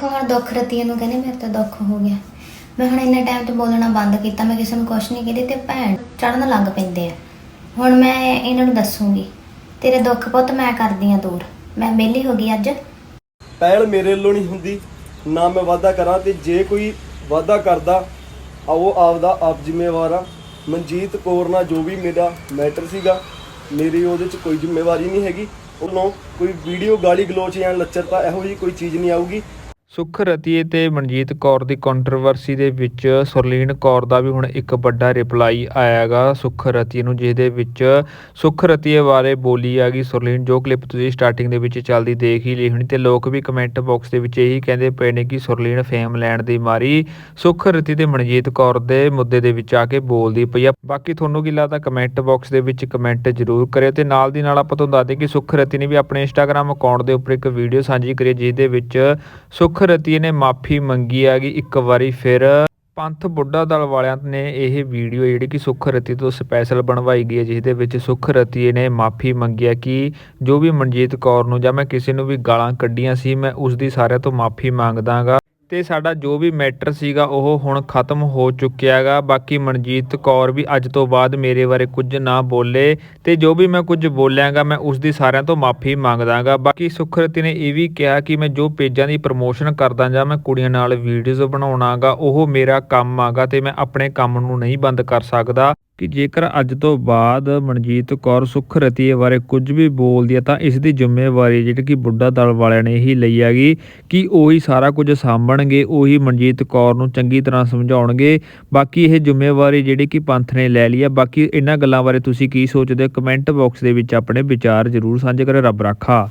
ਦੇਖੋ ਹੁਣ ਦੁੱਖ ਰਤੀਏ ਨੂੰ ਕਹਿੰਦੇ, ਮੇਰੇ ਤੋਂ ਦੁੱਖ ਹੋ ਗਿਆ। ਮੈਂ ਹੁਣ ਇੰਨੇ ਟਾਈਮ ਤੋਂ ਬੋਲਣਾ ਬੰਦ ਕੀਤਾ, ਮੈਂ ਕਿਸੇ ਨੂੰ ਕੁਛ ਨਹੀਂ ਕਹਿੰਦੀ ਤੇ ਭੈਣ ਚੜਨ ਲੱਗ ਪੈਂਦੇ ਆ। ਹੁਣ ਮੈਂ ਇਹਨਾਂ ਨੂੰ ਦੱਸੂਗੀ, ਤੇਰੇ ਦੁੱਖ ਪੁੱਤ ਮੈਂ ਕਰਦੀ ਆ ਦੂਰ। ਮੈਂ ਵਿਹਲੀ ਹੋ ਗਈ ਅੱਜ। ਪਹਿਲ ਮੇਰੇ ਵੱਲੋਂ ਨਹੀਂ ਹੁੰਦੀ, ਨਾ ਮੈਂ ਵਾਅਦਾ ਕਰਾਂ, ਤੇ ਜੇ ਕੋਈ ਵਾਅਦਾ ਕਰਦਾ, ਆਓ ਆਪਦਾ ਆਪ ਜ਼ਿੰਮੇਵਾਰ ਆ। ਮਨਜੀਤ ਕੌਰ ਨਾਲ ਜੋ ਵੀ ਮੇਰਾ ਮੈਟਰ ਸੀਗਾ, ਮੇਰੀ ਉਹਦੇ 'ਚ ਕੋਈ ਜ਼ਿੰਮੇਵਾਰੀ ਨਹੀਂ ਹੈਗੀ। ਉਹਨੋਂ ਕੋਈ ਵੀਡੀਓ ਗਾਲੀ ਗਲੋਚ ਜਾਂ ਲੱਚਰਤਾ ਇਹੋ ਜਿਹੀ ਕੋਈ ਚੀਜ਼ ਨਹੀਂ ਆਊਗੀ। ਸੁਖ ਰਤੀਏ ਤੇ ਮਨਜੀਤ ਕੌਰ ਦੀ ਕੰਟਰੋਵਰਸੀ ਦੇ ਵਿੱਚ ਸੁਰਲੀਨ ਕੌਰ ਦਾ ਵੀ ਹੁਣ ਇੱਕ ਵੱਡਾ ਰਿਪਲਾਈ ਆਇਆਗਾ ਸੁਖ ਰਤੀਏ ਨੂੰ, ਜਿਹਦੇ ਵਿੱਚ ਸੁਖ ਰਤੀਏ ਬਾਰੇ ਬੋਲੀ ਆ ਗਈ ਸੁਰਲੀਨ, ਜੋ ਕਲਿੱਪ ਤੁਸੀਂ ਸਟਾਰਟਿੰਗ ਦੇ ਵਿੱਚ ਚੱਲਦੀ ਦੇਖ ਹੀ ਲਈ ਹੋਣੀ ਤੇ ਲੋਕ ਵੀ ਕਮੈਂਟ ਬਾਕਸ ਦੇ ਵਿੱਚ ਇਹੀ ਕਹਿੰਦੇ ਪਏ ਨੇ ਕਿ ਸੁਰਲੀਨ ਫੇਮ ਲੈਣ ਦੀ ਮਾਰੀ। ਸੁਖ ਰਤੀ ਤੇ ਮਨਜੀਤ ਕੌਰ ਦੇ ਮੁੱਦੇ ਦੇ ਵਿੱਚ ਆ ਕੇ ਬੋਲਦੀ ਪਈ ਆ। ਬਾਕੀ ਤੁਹਾਨੂੰ ਕੀ ਲੱਗਦਾ ਕਮੈਂਟ ਬਾਕਸ ਦੇ ਵਿੱਚ ਕਮੈਂਟ ਜ਼ਰੂਰ ਕਰਿਓ ਤੇ ਨਾਲ ਦੀ ਨਾਲ ਆਪਾਂ ਤੁਹਾਨੂੰ ਦੱਸ ਦਈਏ ਕਿ ਸੁਖ ਰਤੀ ਨੇ ਵੀ ਆਪਣੇ ਇੰਸਟਾਗ੍ਰam ਅਕਾਊਂਟ ਦੇ ਉੱਪਰ ਇੱਕ ਵੀਡੀਓ ਸਾਂਝੀ ਕਰੀ ਜਿਹਦੇ ਵਿੱਚ ਸੁਖ ਰਤੀ ਨੇ ਮਾਫੀ ਮੰਗੀ ਹੈਗੀ। ਇੱਕ ਵਾਰੀ ਫਿਰ ਪੰਥ ਬੁੱਢਾ ਦਲ ਵਾਲਿਆਂ ਨੇ ਇਹ ਵੀਡੀਓ ਜਿਹੜੀ ਕਿ ਸੁਖ ਰਤੀ ਤੋਂ ਸਪੈਸ਼ਲ ਬਣਵਾਈ ਗਈ ਹੈ ਜਿਸ ਦੇ ਵਿੱਚ ਸੁਖ ਰਤੀ ਨੇ ਮਾਫੀ ਮੰਗਿਆ ਕਿ ਜੋ ਵੀ ਮਨਜੀਤ ਕੌਰ ਨੂੰ ਜਾਂ ਮੈਂ ਕਿਸੇ ਨੂੰ ਵੀ ਗਾਲਾਂ ਕੱਢੀਆਂ ਸੀ, ਮੈਂ ਉਸ ਦੀ ਸਾਰਿਆਂ ਤੋਂ ਮਾਫੀ ਮੰਗਦਾਗਾ। ਤੇ ਸਾਡਾ ਜੋ ਵੀ ਮੈਟਰ ਸੀਗਾ ਉਹ ਹੁਣ ਖਤਮ ਹੋ ਚੁੱਕਿਆ ਹੈਗਾ ਬਾਕੀ ਮਨਜੀਤ ਕੌਰ ਵੀ ਅੱਜ ਤੋਂ ਬਾਅਦ ਮੇਰੇ ਬਾਰੇ ਕੁਝ ਨਾ ਬੋਲੇ ਤੇ ਜੋ ਵੀ ਮੈਂ ਕੁਝ ਬੋਲਿਆਗਾ, ਮੈਂ ਉਸ ਦੀ ਸਾਰਿਆਂ ਤੋਂ ਮਾਫੀ ਮੰਗਦਾਗਾ। ਬਾਕੀ ਸੁਖਰਤੀ ਨੇ ਇਹ ਵੀ ਕਿਹਾ ਕਿ ਮੈਂ ਜੋ ਪੇਜਾਂ ਦੀ ਪ੍ਰਮੋਸ਼ਨ ਕਰਦਾ ਜਾਂ ਮੈਂ ਕੁੜੀਆਂ ਨਾਲ ਵੀਡੀਓਜ਼ ਬਣਾਉਣਾਗਾ, ਉਹ ਮੇਰਾ ਕੰਮ ਆਗਾ ਤੇ ਮੈਂ ਆਪਣੇ ਕੰਮ ਨੂੰ ਨਹੀਂ ਬੰਦ ਕਰ ਸਕਦਾ। ਕਿ ਜੇਕਰ ਅੱਜ ਤੋਂ ਬਾਅਦ ਮਨਜੀਤ ਕੌਰ ਸੁਖ ਰਤੀਏ ਬਾਰੇ ਕੁਝ ਵੀ ਬੋਲਦੀ ਹੈ ਤਾਂ ਇਸ ਦੀ ਜ਼ਿੰਮੇਵਾਰੀ ਜਿਹੜੀ ਕਿ ਬੁੱਢਾ ਦਲ ਵਾਲਿਆਂ ਨੇ ਹੀ ਲਈ ਹੈਗੀ, ਕਿ ਉਹੀ ਸਾਰਾ ਕੁਝ ਸਾਂਭਣਗੇ, ਉਹੀ ਮਨਜੀਤ ਕੌਰ ਨੂੰ ਚੰਗੀ ਤਰ੍ਹਾਂ ਸਮਝਾਉਣਗੇ। ਬਾਕੀ ਇਹ ਜ਼ਿੰਮੇਵਾਰੀ ਜਿਹੜੀ ਕਿ ਪੰਥ ਨੇ ਲੈ ਲਈ ਹੈ। ਬਾਕੀ ਇਹਨਾਂ ਗੱਲਾਂ ਬਾਰੇ ਤੁਸੀਂ ਕੀ ਸੋਚਦੇ ਹੋ? ਕਮੈਂਟ ਬਾਕਸ ਦੇ ਵਿੱਚ ਆਪਣੇ ਵਿਚਾਰ ਜ਼ਰੂਰ ਸਾਂਝੇ ਕਰਿਓ। ਰੱਬ ਰਾਖਾ।